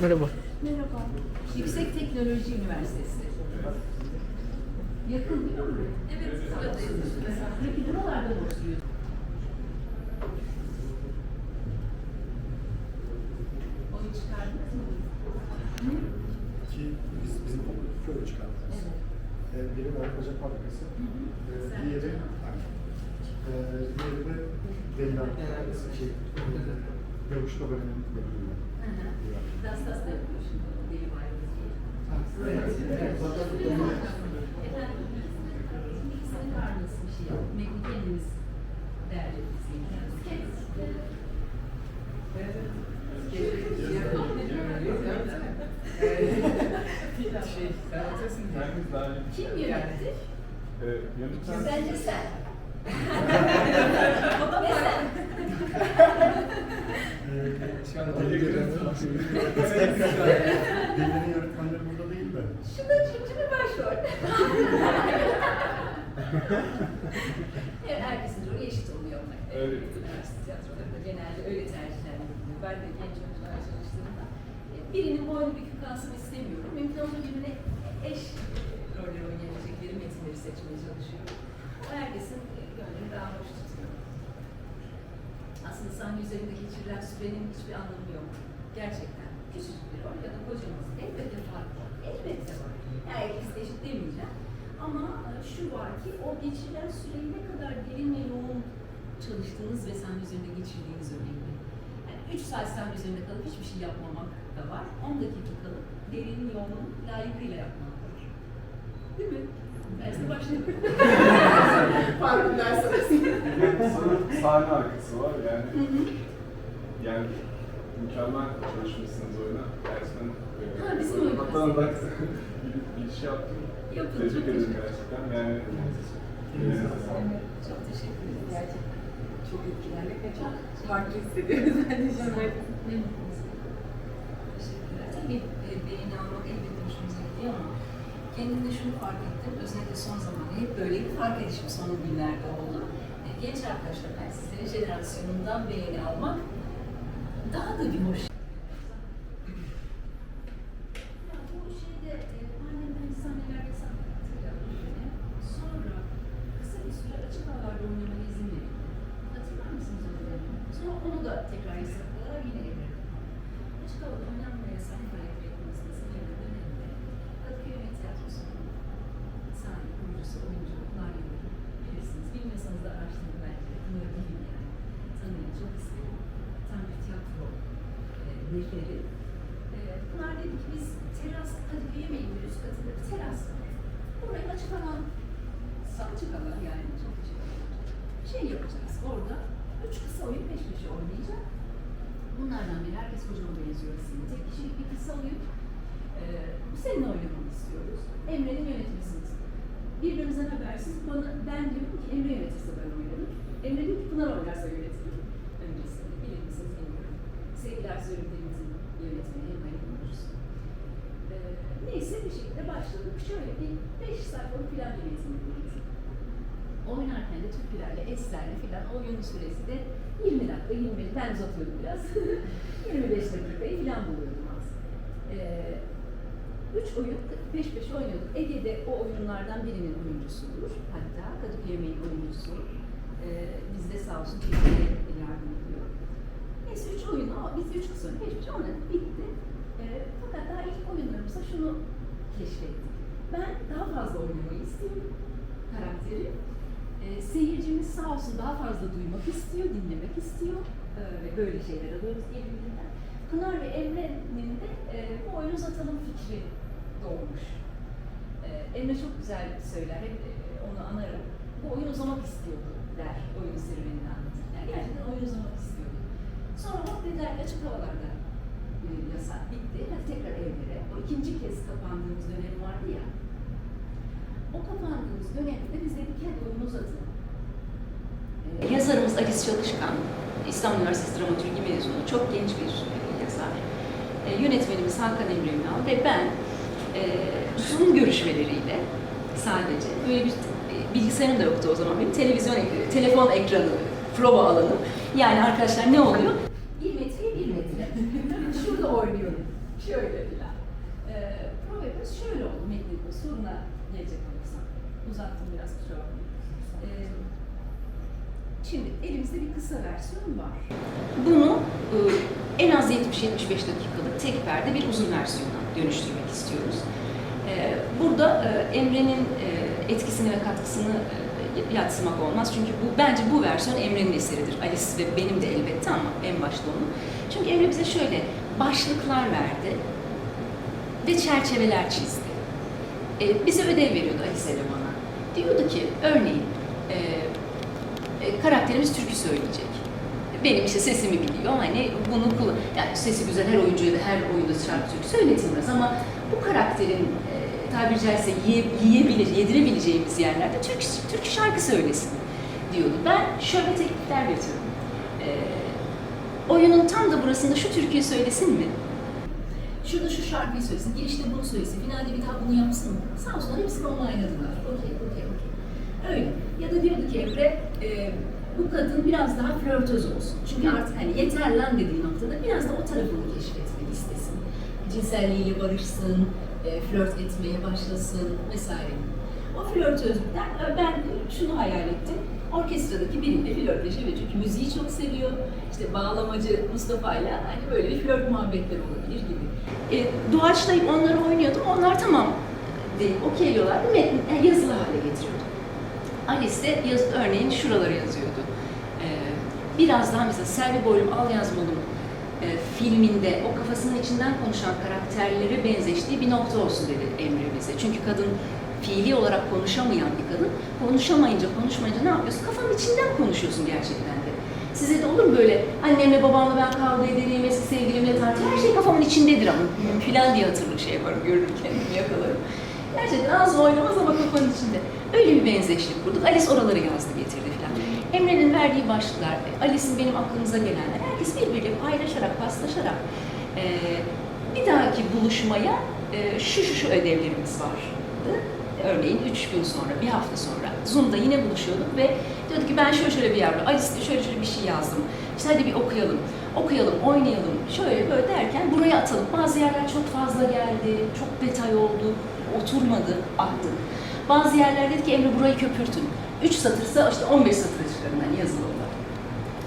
Merhaba. Merhaba. Yüksek Teknoloji Üniversitesi. Yakın değil mi? Evet, buradayız. Peki buralarda mı oturuyor? Oyun çıkardınız mı? Hı? Ki biz bizim çıkartıyoruz. Evet. Ee, biri Orkaca Fabrikası, ee, Güzel. diğeri ee, diğeri de Deliler Fabrikası. Şey, Dövüş Kabarı'nın bölümü. Hı hı. Dastas da şimdi. Deli bayramı diye. Evet. Evet. Zaten bunu Efendim, ikisinin karnısı bir şey. Metni kendimiz derlediğimiz Kim Bence sen. da sen. Şu an Delilerin Delilerin yönetmenleri burada değil de. Şu da üçüncü bir başrol. herkesin rolü eşit oluyor. Öyle. Üniversite tiyatrolarında genelde öyle tercihler yapılıyor. Ben de genç oyuncular çalıştığımda e, birinin boynu bükük kalsın istemiyorum. Mümkün olduğu birine eş roller oynayabilecekleri metinleri seçmeye çalışıyorum. Herkesin gönlünü daha hoş tutuyor. Aslında sahne üzerinde geçirilen sürenin hiçbir anlamı yok. Gerçekten küçücük bir rol ya da kocaman. Elbette fark var. Elbette var. Yani ikisi eşit demeyeceğim. Ama e, şu var ki o geçirilen süreyi ne kadar derin ve yoğun çalıştığınız ve sahne üzerinde geçirdiğiniz önemli. Yani 3 saat sahne üzerinde kalıp hiçbir şey yapmamak da var. 10 dakika kalıp derin, yoğun, layıkıyla yapmak var. Değil mi? Derste başlayalım. Farkındaysanız. Sanırım sahne arkası var yani. Hı hı. Yani mükemmel çalışmışsınız oyuna. Gerçekten Ha, bizim oyun ben bir, bir şey yaptım. Yapın, Tebrik çok ederim teşekkür gerçekten. Yani elinize sağlık. Çok teşekkür ederim. Gerçekten. Çok etkilendik ve çok farklı hissediyoruz şu an. Memnunuz. Teşekkürler. Tabii kendimde şunu fark ettim. Özellikle son zamanlarda hep böyle bir fark edişim son günlerde oldu. E, genç arkadaşlar, ben sizlerin jenerasyonundan beğeni almak daha da bir hoş. E, açık havalarda izin verildi. Hatırlar mısınız o? Sonra onu da tekrar yasakladılar yine evrildi. Açık havada oynanmaya sahne faaliyeti yapılmasının sınırlı döneminde Kadıköy Ümit Tiyatrosu'nun sahne kurucusu, oyuncu, Pınar Yıldırım bilirsiniz. Bilmiyorsanız da araştırın belki de Pınar'ı bilin yani. Tanıyın, çok isterim. Tam bir tiyatro e, neferi. E, Pınar dedi ki biz teras, Kadıköy'e mi iniyoruz? Kadıköy'de bir teras var. Oraya açık alan, açık alan yani çok açık. Şey yapacağız orada, üç kısa oyun peş peşe oynayacak. Bunlardan biri herkes hocama benziyor aslında. Tek kişilik bir kısa oyun. Ee, seninle oynamanı istiyoruz. Emre'nin yönetmesini. Birbirimizden habersiz bana, ben diyorum ki Emre yönetirse ben oynarım. Emre diyor ki Pınar oynarsa yönetirim. Öncesinde bilir misiniz bilmiyorum. Sevgiler Söylediklerimizin yönetmeni hem aynı kurucusu. Ee, neyse bir şekilde başladık. Şöyle bir sayfalık plan yönetimi kurdu. Oynarken de türkülerle, eslerle filan oyun süresi de 20 dakika, 25, ben uzatıyorum biraz. 25 dakikayı filan buluyordum aslında. Ee, üç oyun peş peşe oynuyorduk. Ege'de o oyunlardan birinin oyuncusudur. Hatta Kadıköy Yemeğin oyuncusu. Ee, bizde sağ olsun Türkiye'ye yardım ediyor. Neyse üç oyun, biz üç oyun peş peşe oynadık, bitti. Ee, fakat daha ilk oyunlarımızda şunu keşfettik. Ben daha fazla oynamayı istiyorum karakteri. Ee, seyircimiz sağ olsun daha fazla duymak istiyor, dinlemek istiyor ee, ve böyle şeyler alıyoruz birbirinden. Pınar ve Emre'nin de e, bu oyunu uzatalım fikri doğmuş. Ee, Emre çok güzel söyler, hep e, onu anarım. Bu oyun uzamak istiyordu der oyun serüvenini anlatır. Yani gerçekten oyun uzamak istiyordu. Sonra hop dediler açık havalarda e, yasak bitti. Hadi ikinci kez kapandığımız dönem vardı ya. O kapandığımız dönemde biz dedik hadi oyunu uzatalım. Ee, Yazarımız Alice Çalışkan, İstanbul Üniversitesi Dramaturgi mezunu, çok genç bir e, yazar. E, yönetmenimiz Hakan Emre Ünal ve ben e, Zoom görüşmeleriyle sadece böyle bir e, bilgisayarım da yoktu o zaman benim televizyon telefon ekranı, prova alanı. Yani arkadaşlar ne oluyor? Bir metreye bir metre. Şurada oynuyorum. Şöyle filan. E, prova yapıyoruz. Şöyle oldu metnin soruna gelecek olursam. Uzattım biraz kusura bakmayın. E, Şimdi elimizde bir kısa versiyon var. Bunu e, en az 70-75 dakikalık tek perde bir uzun versiyona dönüştürmek istiyoruz. E, Burada e, Emre'nin e, etkisini ve katkısını yatsımak olmaz. Çünkü bu bence bu versiyon Emre'nin eseridir. Alice ve benim de elbette ama en başta onun. Çünkü Emre bize şöyle başlıklar verdi ve çerçeveler çizdi. E, bize ödev veriyordu Alice ile bana. Diyordu ki örneğin e, e, karakterimiz türkü söyleyecek. Benim işte sesimi biliyor hani bunu kullan yani sesi güzel her oyuncuya da her oyunda şarkı türkü söyletilmez ama bu karakterin e, tabiri caizse yiye, yiyebilir, yedirebileceğimiz yerlerde türkü, türkü şarkı söylesin diyordu. Ben şöyle teklifler getiriyorum. E, oyunun tam da burasında şu türküyü söylesin mi? Şurada şu şarkıyı söylesin, girişte bunu söylesin, finalde bir daha bunu yapsın mı? Sağ olsunlar hepsini onayladılar. Okey, okey, okey. Öyle. Ya da diyordu ki Emre, e, bu kadın biraz daha flörtöz olsun. Çünkü artık hani yeter lan dediği noktada biraz da o tarafını keşfetmek istesin. Cinselliğiyle barışsın, e, flört etmeye başlasın vesaire. O flörtözlükten ben şunu hayal ettim. Orkestradaki biriyle flörtleşebilir. Çünkü müziği çok seviyor. İşte bağlamacı Mustafa'yla hani böyle bir flört muhabbetler olabilir gibi. E, doğaçlayıp onları oynuyordum. Onlar tamam deyip okeyliyorlardı. Metni e, yazılı hale getiriyordum. Alice de yaz, örneğin şuraları yazıyordu. Ee, biraz daha mesela Selvi Boylum Al Yazmalım e, filminde o kafasının içinden konuşan karakterlere benzeştiği bir nokta olsun dedi Emre bize. Çünkü kadın fiili olarak konuşamayan bir kadın. Konuşamayınca, konuşmayınca ne yapıyorsun? Kafanın içinden konuşuyorsun gerçekten de. Size de olur mu böyle annemle babamla ben kavga ederim, eski sevgilimle tartışırım. Her şey kafamın içindedir ama filan diye hatırlı şey yaparım, görürüm kendimi yakalarım. Gerçekten ağzı oynamaz ama kafanın içinde. Öyle bir benzeşlik kurduk. Alice oraları yazdı getirdi filan. Emre'nin verdiği başlıklar, Alice'in benim aklımıza gelenler, herkes birbiriyle paylaşarak, paslaşarak eee, bir dahaki buluşmaya eee, şu şu şu ödevlerimiz vardı. Örneğin üç gün sonra, bir hafta sonra Zoom'da yine buluşuyorduk ve diyordu ki ben şöyle şöyle bir yavru, Alice şöyle şöyle bir şey yazdım. İşte hadi bir okuyalım, okuyalım, oynayalım, şöyle böyle derken buraya atalım. Bazı yerler çok fazla geldi, çok detay oldu, oturmadı, aktı. Bazı yerler dedi ki Emre burayı köpürtün. 3 satırsa işte 15 satıra çıkarın hani yazılı olarak.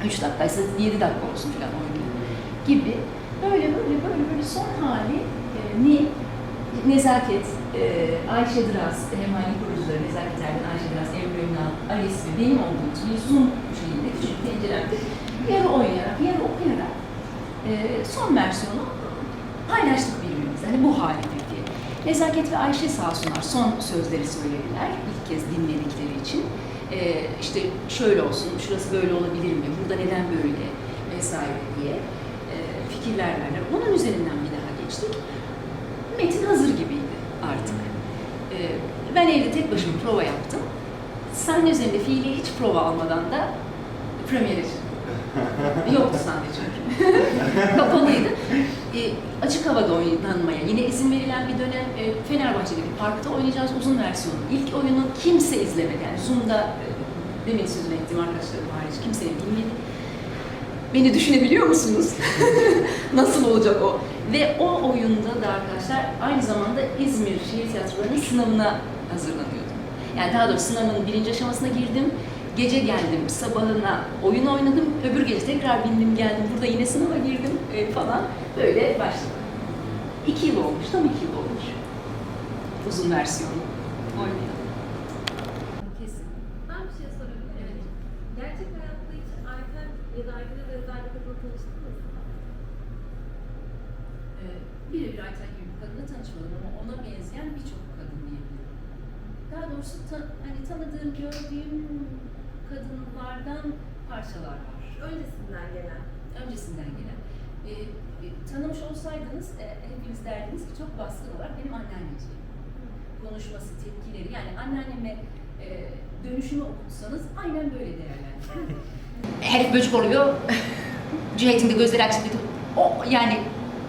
3 dakikaysa 7 dakika olsun falan oynayın gibi. Böyle böyle böyle böyle son hali e, ni Nezaket, e, Ayşe Dras, hem aynı kurucuları Nezaket Erden, Ayşe Dras, Emre Ünal, Alice ve benim olduğum bir Zoom şeyinde küçük penceremde yarı oynayarak, yarı okuyarak e, son versiyonu paylaştık birbirimizle. Hani bu halidir diye. Nezaket ve Ayşe sağ olsunlar son sözleri söylediler ilk kez dinledikleri için. Ee, işte şöyle olsun, şurası böyle olabilir mi, burada neden böyle vesaire diye e, fikirler verdiler. Onun üzerinden bir daha geçtik. Metin hazır gibiydi artık. Ee, ben evde tek başıma prova yaptım. Sahne üzerinde fiili hiç prova almadan da premiere. Yoktu sahne çünkü. Kapalıydı. E, açık havada oynanmaya yine izin verilen bir dönem e, Fenerbahçe'de bir parkta oynayacağız uzun versiyonu. İlk oyunu kimse izlemedi. Yani Zoom'da e, demin sözünü ettiğim arkadaşlarım hariç kimsenin bilmedi. Beni düşünebiliyor musunuz? Nasıl olacak o? Ve o oyunda da arkadaşlar aynı zamanda İzmir Şehir Tiyatroları'nın sınavına hazırlanıyordum. Yani daha doğrusu sınavın birinci aşamasına girdim. Gece geldim, sabahına oyun oynadım, öbür gece tekrar bindim geldim, burada yine sınava girdim e, falan. Böyle başladım. İki yıl olmuş, tam iki yıl olmuş. Uzun versiyonu bir şey? Gerçek hayatta hiç Ayten ya da Ayten'e benzer bir kadınla tanıştınız mı? Ee, birebir Ayten gibi bir kadınla tanışmadım ama ona benzeyen birçok kadın diyebilirim. Daha doğrusu ta- hani tanıdığım, gördüğüm kadınlardan parçalar var. Öncesinden gelen. Öncesinden gelen. Ee, e, tanımış olsaydınız e, hepiniz derdiniz ki çok baskın olarak benim anneanneciğim. Konuşması, tepkileri yani anneanneme e, dönüşümü okutsanız aynen böyle değerlendiriyor. Herif böcek oluyor. Cüneyt'in de gözleri açık dedi. O yani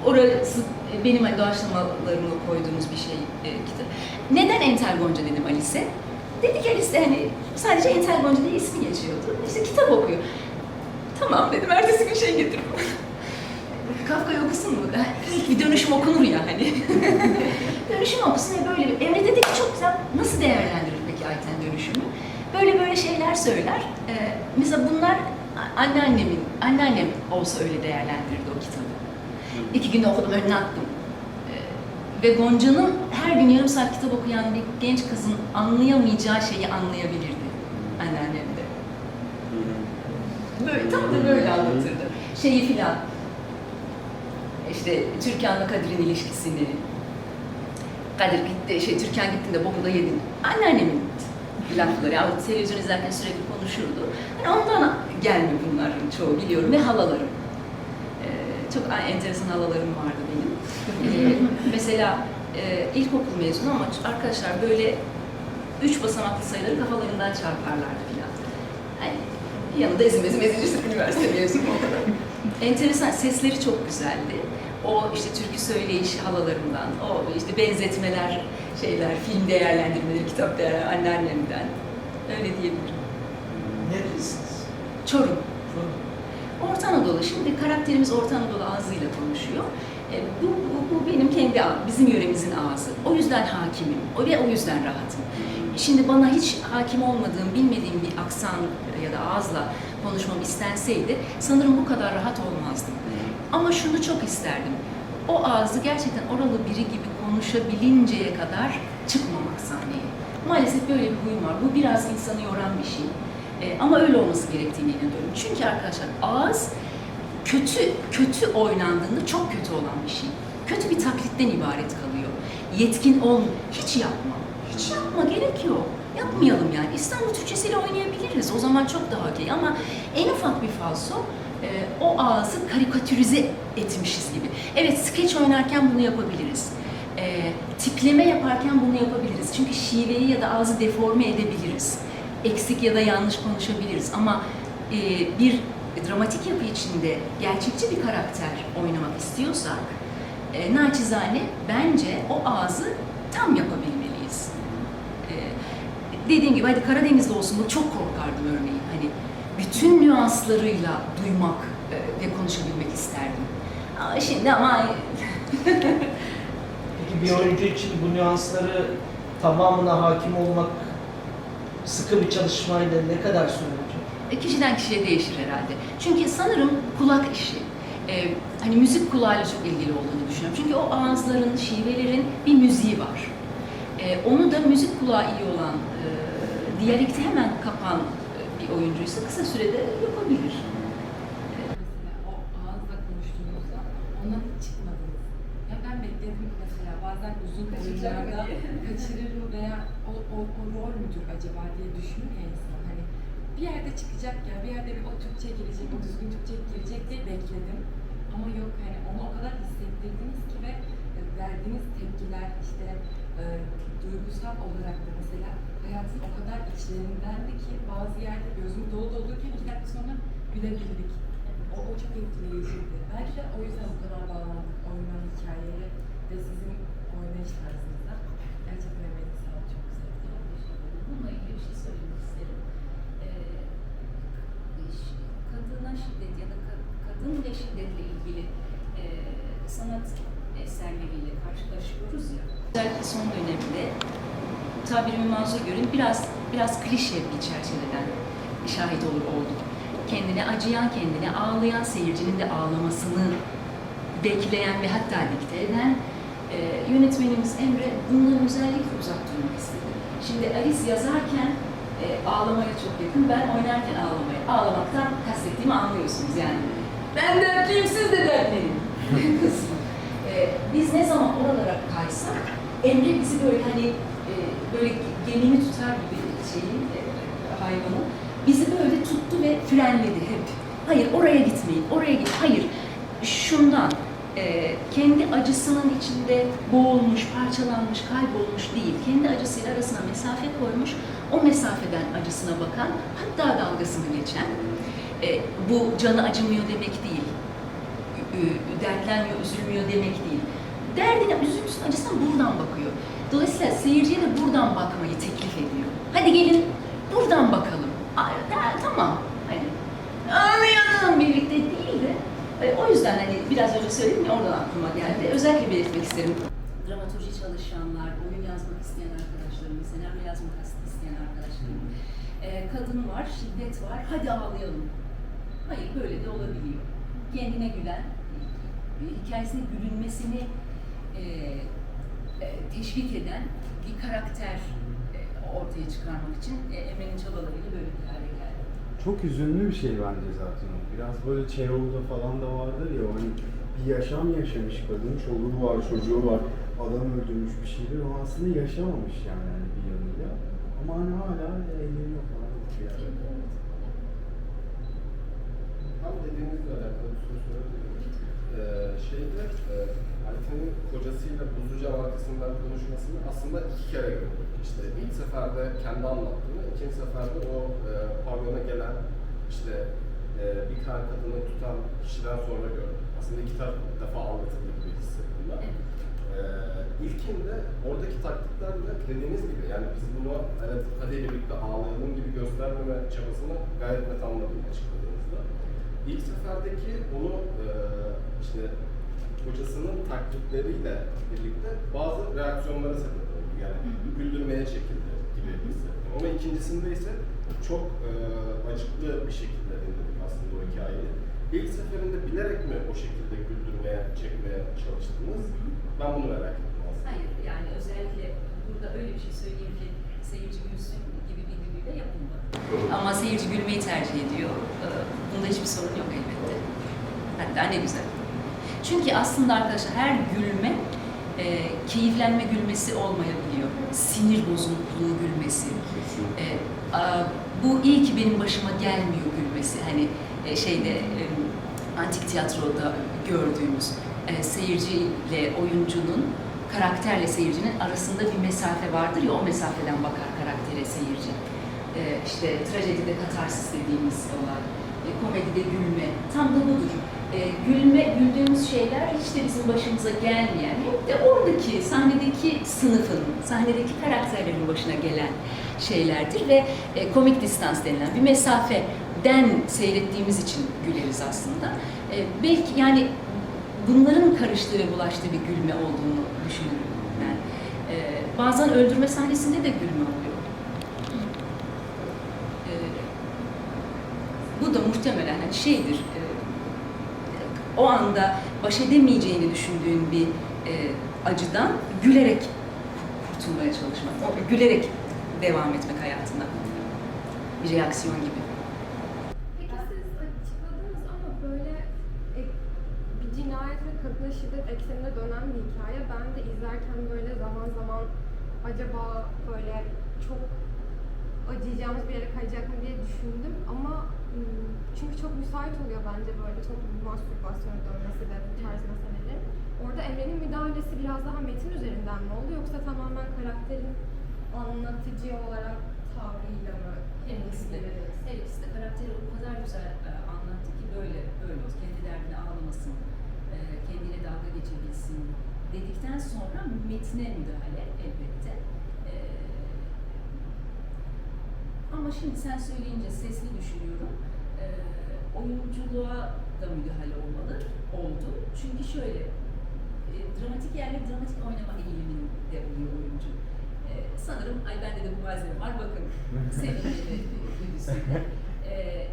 orası benim doğaçlamalarımı koyduğumuz bir şey e, kitap. Neden Entel Gonca dedim Alice? Dedi ki Alice hani sadece Entel Gonca diye ismi geçiyordu. İşte kitap okuyor. Tamam dedim ertesi gün şey getirdim. Kafka'yı okusun mu? İlk bir dönüşüm okunur ya hani. dönüşüm okusun ve böyle bir... Emre dedi ki çok güzel. Nasıl değerlendirir peki Ayten dönüşümü? Böyle böyle şeyler söyler. Ee, mesela bunlar anneannemin, anneannem olsa öyle değerlendirirdi o kitabı. İki günde okudum, önüne attım. Ee, ve Gonca'nın her gün yarım saat kitap okuyan bir genç kızın anlayamayacağı şeyi anlayabilirdi anneannem de. Böyle, tam da böyle anlatırdı. Şeyi filan, işte Türkan'la Kadir'in ilişkisini, Kadir gitti, şey Türkan gittiğinde boku da yedin. Anneannemin lafları, ya televizyon izlerken sürekli konuşurdu. Hani ondan gelme bunların çoğu biliyorum ve halalarım. Çok enteresan halalarım vardı benim. Ee, mesela e, ilkokul mezunu ama arkadaşlar böyle üç basamaklı sayıları kafalarından çarparlardı filan. Hani yanında ezim ezim ezilirsin üniversite mezunu o kadar. Enteresan, sesleri çok güzeldi. O işte türkü söyleyişi halalarımdan, o işte benzetmeler, şeyler, film değerlendirmeleri, kitap değerlendirmeleri anneannemden. Öyle diyebilirim. Nerelisiniz? Çorum. Orta Anadolu. Şimdi karakterimiz Orta Anadolu ağzıyla konuşuyor. E, bu, bu, bu benim kendi bizim yöremizin ağzı. O yüzden hakimim o ve o yüzden rahatım. Şimdi bana hiç hakim olmadığım, bilmediğim bir aksan ya da ağızla konuşmam istenseydi sanırım bu kadar rahat olmazdım. Ama şunu çok isterdim. O ağzı gerçekten oralı biri gibi konuşabilinceye kadar çıkmamak sahneye. Maalesef böyle bir huyum var. Bu biraz insanı yoran bir şey. E, ama öyle olması gerektiğine inanıyorum. Çünkü arkadaşlar ağız kötü kötü oynandığında çok kötü olan bir şey. Kötü bir taklitten ibaret kalıyor. Yetkin ol, hiç yapma. Hiç yapma, gerek yok. Yapmayalım yani. İstanbul Türkçesiyle oynayabiliriz. O zaman çok daha okey. Ama en ufak bir falso e, o ağzı karikatürize etmişiz gibi. Evet, skeç oynarken bunu yapabiliriz. E, tipleme yaparken bunu yapabiliriz. Çünkü şiveyi ya da ağzı deforme edebiliriz. Eksik ya da yanlış konuşabiliriz. Ama e, bir dramatik yapı içinde gerçekçi bir karakter oynamak istiyorsak e, naçizane bence o ağzı tam yapabilmeliyiz. E, dediğim gibi hadi Karadeniz'de olsun bu çok korkardım örneğin. Hani bütün nüanslarıyla duymak e, ve konuşabilmek isterdim. Aa, şimdi ama Peki oyuncu için bu nüansları tamamına hakim olmak sıkı bir çalışmayla ne kadar sürecek? E, kişiden kişiye değişir herhalde. Çünkü sanırım kulak işi. e, hani müzik kulağıyla çok ilgili olduğunu düşünüyorum. Çünkü o ağızların, şivelerin bir müziği var. E, onu da müzik kulağı iyi olan, e, diyalekti hemen kapan e, bir oyuncuysa kısa sürede yapabilir. Mesela o ağızla konuştuğunuzda ondan hiç çıkmadınız. Ya ben bekledim mesela bazen uzun oyunlarda kaçırırım veya o, o, o rol müdür acaba diye düşünür insan. Hani bir yerde çıkacak ya bir yerde bir o Türkçe girecek, o düzgün Türkçe girecek diye bekledim. Ama yok hani onu o kadar hissettirdiniz ki ve e, verdiğiniz tepkiler işte e, duygusal olarak da mesela hayatın o kadar içlerindendi ki bazı yerde gözüm dolu doluyken iki dakika sonra gülebildik. O, o çok etkileyiciydi. Belki de o yüzden bu kadar bağlandık oyunun hikayeye ve sizin oynayış tarzınıza. Gerçekten güzel. Bununla ilgili bir şey söylemek isterim. Ş- kadına şiddet ya da ka- kadın ve şiddetle ilgili e, sanat eserleriyle karşılaşıyoruz ya. Özellikle son dönemde tabirimi mazur görün biraz biraz klişe bir çerçeveden şahit olur olduk. Kendine acıyan, kendine ağlayan seyircinin de ağlamasını bekleyen ve hatta dikte eden e, yönetmenimiz Emre bundan özellikle uzak durmak istedi. Şimdi Alice yazarken e, ağlamaya çok yakın, ben oynarken ağlamaya. Ağlamaktan kastettiğimi anlıyorsunuz yani. Ben dertliyim, siz de dertleyin kısmı. E, biz ne zaman oralara kaysak, Emre bizi böyle hani e, böyle gemini tutar gibi şeyin, e, hayvanın, bizi böyle tuttu ve frenledi hep. Hayır oraya gitmeyin, oraya git. Hayır, şundan. Ee, kendi acısının içinde boğulmuş, parçalanmış, kaybolmuş değil. Kendi acısıyla arasına mesafe koymuş, o mesafeden acısına bakan, hatta dalgasını geçen. Ee, bu canı acımıyor demek değil. Ü- Dertlenmiyor, üzülmüyor demek değil. Derdine, üzülsün, acısına buradan bakıyor. Dolayısıyla seyirciye de buradan bakmayı teklif ediyor. Hadi gelin buradan bakalım. Ay, da- tamam. Hani anlayalım birlikte değil de e, o yüzden hani biraz önce söyledim ya oradan aklıma geldi. Özellikle belirtmek isterim. Dramaturji çalışanlar, oyun yazmak isteyen arkadaşlarım, senaryo yazmak isteyen arkadaşlarım. E, kadın var, şiddet var, hadi ağlayalım. Hayır böyle de olabiliyor. Kendine gülen, e, hikayesine gülünmesini e, e, teşvik eden bir karakter e, ortaya çıkarmak için e, Emre'nin çabalarıyla böyle bir hale geldi. Çok üzünlü bir şey bence zaten o. Biraz böyle Çehov'da falan da vardır ya hani bir yaşam yaşamış kadın, çoluğu var, çocuğu var, adam öldürmüş bir şeyler. O aslında yaşamamış yani hani bir yanıyla. Ama hani hala eğleniyor falan. Yani. Tam dediğinizle alakalı bir soru sorabilirim. Ee, şeyde, e, Ayten'in kocasıyla Buzluca markasından konuşmasını aslında iki kere gördük. İşte ilk seferde kendi anlattığını, ikinci seferde o e, pavyona gelen işte e, bir tane kadını tutan kişiden sonra gördüm. Aslında iki taraf defa anlatıldı gibi hissettim ben. Ee, ilkinde oradaki taktiklerle dediğiniz gibi yani biz bunu evet hadi birlikte ağlayalım gibi göstermeme çabasını gayet net anladım açıkladığınızda. İlk seferdeki onu e, işte kocasının taktikleriyle birlikte bazı reaksiyonlara sebep oldu. Yani güldürmeye çekildi gibi hissettim. Ama ikincisinde ise çok e, acıklı bir şekilde hikayeyi. İlk seferinde bilerek mi o şekilde güldürmeye, çekmeye çalıştınız? Ben bunu merak ettim aslında. Hayır yani özellikle burada öyle bir şey söyleyeyim ki seyirci gülsün gibi bir güdüyle yapılmadı. Ama seyirci gülmeyi tercih ediyor. Ee, Bunda hiçbir sorun yok elbette. Hatta ne güzel. Çünkü aslında arkadaşlar her gülme e, keyiflenme gülmesi olmayabiliyor. Sinir bozukluğu gülmesi. E, a, bu iyi ki benim başıma gelmiyor gülmesi. Hani e, şeyde e, antik tiyatroda gördüğümüz e, seyirciyle oyuncunun karakterle seyircinin arasında bir mesafe vardır ya o mesafeden bakar karaktere seyirci. E, işte trajedide katarsis dediğimiz olay, e, komedide gülme tam da budur. E, gülme, güldüğümüz şeyler hiç de bizim başımıza gelmeyen, hep de oradaki sahnedeki sınıfın, sahnedeki karakterlerin başına gelen şeylerdir ve e, komik distans denilen bir mesafeden seyrettiğimiz için güleriz aslında. E, belki yani bunların karıştığı ve bulaştığı bir gülme olduğunu düşünüyorum ben. E, bazen öldürme sahnesinde de gülme oluyor. E, bu da muhtemelen hani şeydir, e, o anda baş edemeyeceğini düşündüğün bir e, acıdan gülerek kurtulmaya çalışmak, gülerek devam etmek hayatına. Bir reaksiyon gibi. Peki siz açıkladınız ama böyle e, bir cinayet ve şiddet ekseninde dönen bir hikaye. Ben de izlerken böyle zaman zaman acaba böyle çok acıyacağımız bir yere kayacak mı diye düşündüm ama çünkü çok müsait oluyor bence böyle çok mastürbasyona dönmesi de bu tarz meseleler. Orada Emre'nin müdahalesi biraz daha metin üzerinden mi oldu yoksa tamamen karakterin anlatıcı olarak tavrıyla mı? Her ikisi de, her ikisi de karakteri o kadar güzel anlattı ki böyle böyle olsun. Kendi derdine ağlamasın, kendiyle dalga geçebilsin dedikten sonra metne müdahale elbette. E, ama şimdi sen söyleyince sesli düşünüyorum. E, oyunculuğa da müdahale olmalı, oldu. Çünkü şöyle, e, dramatik yerle dramatik oynama eğiliminde oluyor oyuncu. E, sanırım, ay bende de bu malzeme var, bakın güdüsünde. E,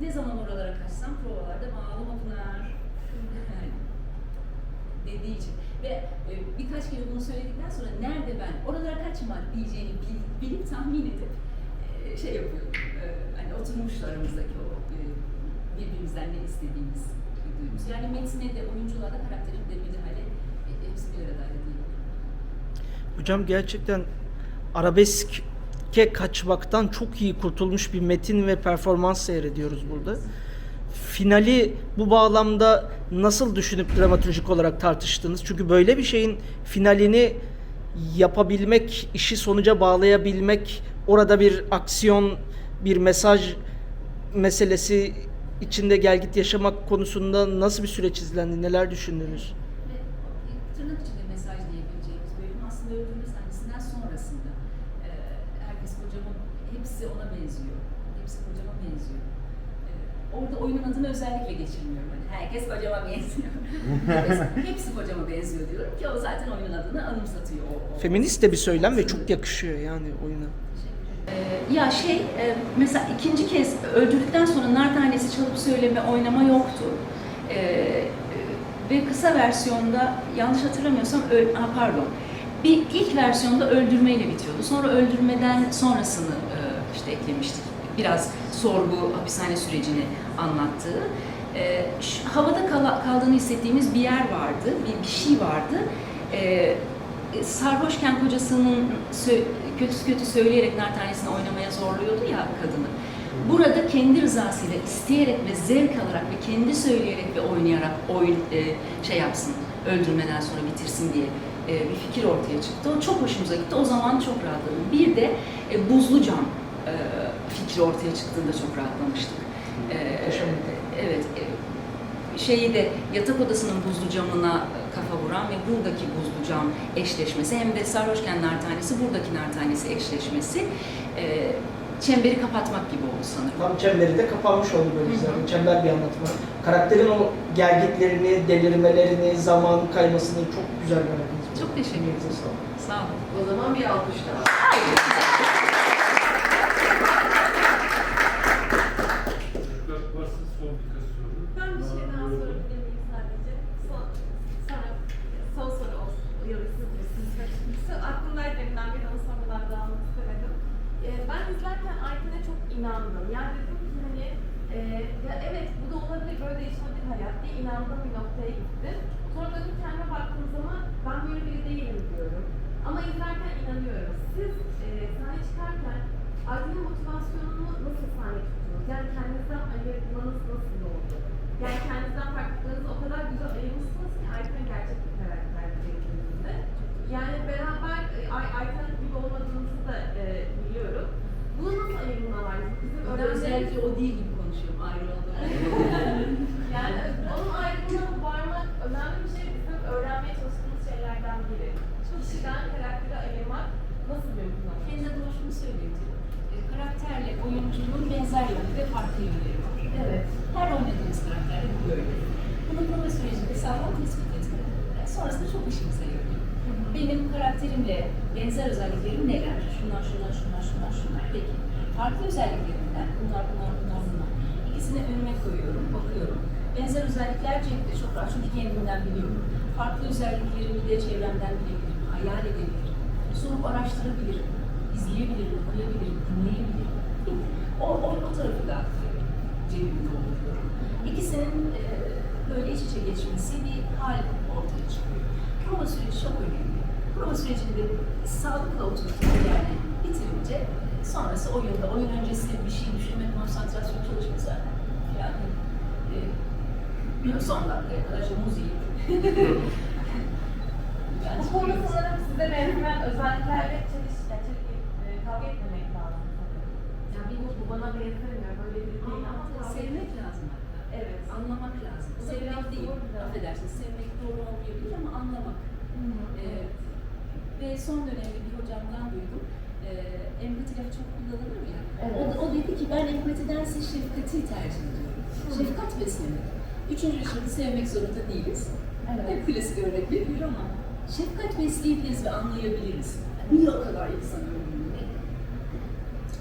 ne zaman oralara kaçsam provalarda ağlama Pınar dediği için. Ve e, birkaç kere bunu söyledikten sonra nerede ben oralara kaçma diyeceğini bil- bilip tahmin edip e, şey yapıyorum. E, hani oturmuştu aramızdaki o e, birbirimizden ne istediğimiz duyduğumuz. Yani metne de oyunculuğa da karakterin de müdahale e, hepsi bir aradaydı diyebilirim. Hocam gerçekten arabeske kaçmaktan çok iyi kurtulmuş bir metin ve performans seyrediyoruz burada. Finali bu bağlamda nasıl düşünüp dramatürjik olarak tartıştınız? Çünkü böyle bir şeyin finalini yapabilmek, işi sonuca bağlayabilmek, orada bir aksiyon, bir mesaj meselesi içinde gelgit yaşamak konusunda nasıl bir süreç izlendi? Neler düşündünüz? Tırnak içinde mesaj diyebileceğimiz bölüm aslında öldürme sahnesinden sonrasında. Ee, herkes kocaman, hepsi ona benziyor. Hepsi kocama benziyor. Ee, orada oyunun adını özellikle geçirmiyorum. Hani herkes kocama benziyor. hepsi, hepsi kocama benziyor diyorum ki o zaten oyunun adını anımsatıyor. O, o. Feminist de bir söylem ve çok yakışıyor yani oyuna. Ee, Ya şey, e, mesela ikinci kez öldürdükten sonra nar tanesi çalıp söyleme, oynama yoktu. Ee, ve kısa versiyonda, yanlış hatırlamıyorsam, ö- ha, pardon, bir ilk versiyonda öldürmeyle bitiyordu. Sonra öldürmeden sonrasını e, işte eklemiştik. Biraz sorgu, hapishane sürecini anlattığı. Şu- havada kala- kaldığını hissettiğimiz bir yer vardı, bir, bir şey vardı. Ee, sarhoşken kocasının kötü kötü söyleyerek nar tanesini oynamaya zorluyordu ya kadını. Burada kendi rızasıyla isteyerek ve zevk alarak ve kendi söyleyerek ve oynayarak oyun e, şey yapsın, öldürmeden sonra bitirsin diye e, bir fikir ortaya çıktı. O çok hoşumuza gitti. O zaman çok rahatladım. Bir de e, buzlu cam e, fikri ortaya çıktığında çok rahatlamıştık. E, evet. E, şeyi de yatak odasının buzlu camına kafa vuran ve buradaki buzlu cam eşleşmesi hem de sarhoşken nar tanesi buradaki nar tanesi eşleşmesi e, çemberi kapatmak gibi oldu sanırım. Tam çemberi de kapanmış oldu böyle zaten. Çember bir anlatma. Karakterin o gergitlerini, delirmelerini, zaman kaymasını çok güzel verdiniz. Çok teşekkür ederim. Elinize sağlık. Sağ olun. O zaman bir alkış daha varsa son birkaç soru. Ben bir şey daha Aa, sorabilir miyim sadece? Son, sonra son soru olsun. Uyarısız birisiniz. Şu aklımdaydı deminden bir onu sormadan da almak istemedim. Ee, ben izlerken Ayten'e çok inandım. Yani dedim ki hani e, ya evet bu da olabilir böyle değişebilir hayat diye inandığım bir noktaya gittim. Sonra dönüp kendime baktığım zaman ben böyle biri değilim diyorum. Ama izlerken inanıyorum. Siz e, sahne çıkarken Ayten'in motivasyonunu nasıl sahne tuttunuz? Yani kendinizden ayırmanız nasıl oldu? Yani kendinizden farklılıklarınızı o kadar güzel ayırmışsınız ki Ayten gerçek bir karakter dediğinizde. Yani beraber e, Ay Ayten gibi olmadığınızı da e. Bunu nasıl ayırma var? Bizim öğrencilerimiz- özellikle o değil gibi konuşuyorum ayrı olduğum. yani onun ayrımına varmak önemli bir şey. Bizim öğrenmeye çalıştığımız şeylerden biri. Kişiden karakteri ayırmak nasıl mümkün olur? Kendi adıma şunu söyleyeyim. E, karakterle oyunculuğun benzer yönü ve farklı yönleri var. Evet. Her oynadığımız karakterde bu böyle. Bunu prova sürecinde sağlam tespit etmek. Sonrasında çok işimize yarıyor. Benim karakterimle benzer özelliklerim neler? Şunlar, şunlar, şunlar, şunlar, şunlar. Peki. Farklı özelliklerimden bunlar, bunlar, bunlar, bunlar. İkisini önüme koyuyorum, bakıyorum. Benzer özellikler Cenk'te çok rahat çünkü kendimden biliyorum. Farklı özelliklerimi de çevremden bilebilirim, hayal edebilirim. Sorup araştırabilirim, izleyebilirim, okuyabilirim, dinleyebilirim. O, o, o tarafı da cebimde dolduruyorum. İkisinin e, böyle iç içe geçmesi bir hal ortaya çıkıyor. Prova süreci çok önemli. Prova sürecinde sağlıkla oturtup yani bitirince sonrası oyunda, oyun öncesi bir şey düşünme, konsantrasyon çalışması yani e, bilmiyorum son dakikaya kadar işte müziği. yani Bu konuda sanırım size benzeyen özelliklerle çeliş, yani e, kavga etmemek lazım. Yani bir bu bana benzemiyor, böyle biri değil ama sevmek lazım. Evet. Anlamak lazım. Da Sevmek değil. Affedersiniz, sevmek doğru olmayabilir ama anlamak. Ee, ve son dönemde bir hocamdan duydum. Ee, empati lafı çok kullanılır ya. Evet. O, o dedi ki ben empatidense şefkati tercih ediyorum. Şefkat beslemek. Üçüncü yaşında sevmek zorunda değiliz. Evet. Hep klasik örnek verilir ama şefkat besleyebiliriz ve anlayabiliriz. Niye o kadar insan öldüğünü?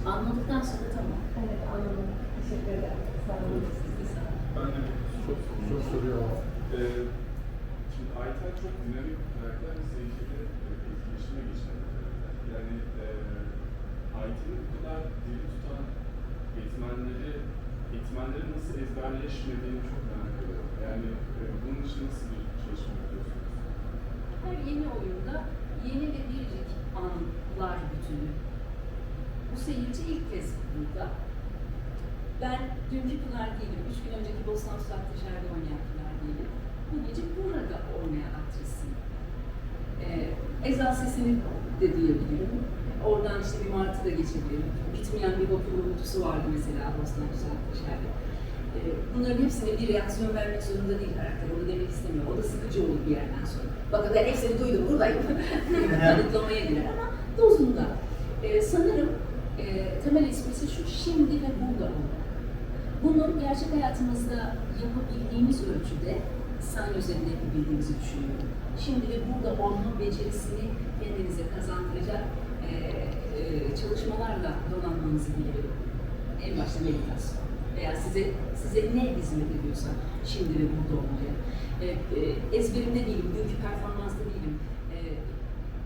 Anladıktan sonra tamam. Evet, anladım. Teşekkür ederim. Sağ olun. Ben de çok Çok soruyor. Ee, şimdi Ayten çok dinamik bir karakter ve seyirciyle etkileşime geçen bir karakter. Yani e, Ayten'i bu kadar diri tutan eğitmenleri, eğitmenlerin nasıl ezberleşmediğini çok merak ediyorum. Yani e, bunun için nasıl bir çalışma yapıyorsunuz? Her yeni oyunda yeni ve biricik anlar bütünü. Bu seyirci ilk kez burada. Ben dünkü Pınar değilim, üç gün önceki Bostan Suat dışarıda oynayan Pınar değilim. Bu gece burada oynayan aktrisim. Ee, Ezan sesini de diyebilirim. Oradan işte bir martı da geçebilirim. Bitmeyen bir vapur uğultusu vardı mesela Bostan Suat dışarıda. Ee, bunların hepsine bir reaksiyon vermek zorunda değil karakter. Onu demek istemiyor. O da sıkıcı olur bir yerden sonra. Bakın ben hepsini duydum, buradayım. Kanıtlamaya girer ama dozunda. Ee, sanırım e, temel esprisi şu, şimdi ve burada olmak. Bunu gerçek hayatımızda yapabildiğimiz ölçüde sen özelinde yapabildiğimizi düşünüyorum. Şimdi ve burada olma becerisini kendinize kazandıracak e, e, çalışmalarla donanmanızı biliyorum. En başta meditasyon veya size size ne hizmet ediyorsa şimdi ve burada olmaya. E, e, ezberimde değilim, dünkü performansta değilim. E,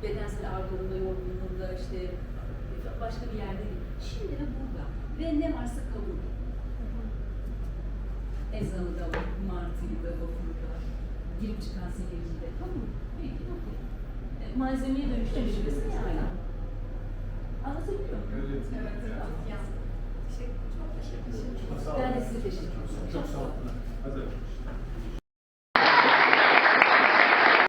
bedensel ağrılarımda, yorgunluğumda, işte başka bir yerde değil. Şimdi ve burada. Ve ne varsa kabul. Ezanı da var, martıyı da, vapuru da, girip çıkan seyirci de. Kabul. Peki, okey. E, malzemeye dönüştürmesi yani. Anlatabiliyor muyum? Evet. Evet, evet. Ya, teşekkür, çok teşekkür ederim. Çok sağ olun. Ben de size teşekkür ederim. Çok sağ olun. Hadi.